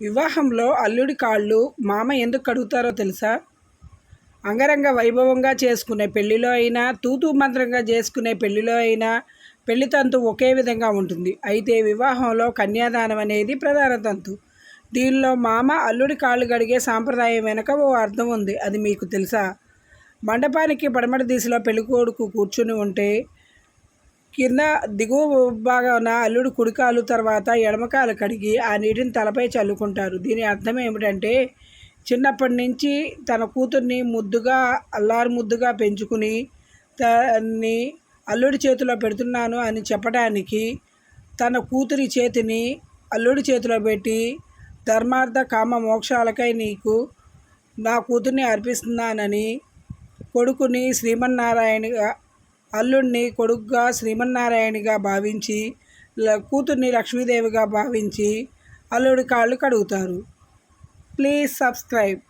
వివాహంలో అల్లుడి కాళ్ళు మామ ఎందుకు కడుగుతారో తెలుసా? అంగరంగ వైభవంగా చేసుకునే పెళ్ళిలో అయినా తూతూ మంత్రంగా చేసుకునే పెళ్ళిలో అయినా పెళ్ళి తంతు ఒకే విధంగా ఉంటుంది. అయితే వివాహంలో కన్యాదానం అనేది ప్రధాన తంతు. దీనిలో మామ అల్లుడి కాళ్ళు కడిగే సాంప్రదాయం వెనక ఓ అర్థం ఉంది. అది మీకు తెలుసా? మండపానికి పడమటి దిశలో పెళ్ళికొడుకు కూర్చుని ఉంటే కింద దిగువ భాగాన అల్లుడు కుడికాలు తర్వాత ఎడమకాలు కడిగి ఆ నీటిని తలపై చల్లుకుంటారు. దీని అర్థం ఏమిటంటే చిన్నప్పటి నుంచి తన కూతుర్ని ముద్దుగా అల్లారు ముద్దుగా పెంచుకుని తన్ని అల్లుడి చేతిలో పెడుతున్నాను అని చెప్పడానికి తన కూతురి చేతిని అల్లుడి చేతిలో పెట్టి ధర్మార్థ కామ మోక్షాలకై నీకు నా కూతుర్ని అర్పిస్తున్నానని కొడుకుని శ్రీమన్నారాయణగా అల్లుడిని కొడుకుగా శ్రీమన్నారాయణిగా భావించి కూతుర్ని లక్ష్మీదేవిగా భావించి అల్లుడి కాళ్ళు కడుగుతారు. Please subscribe.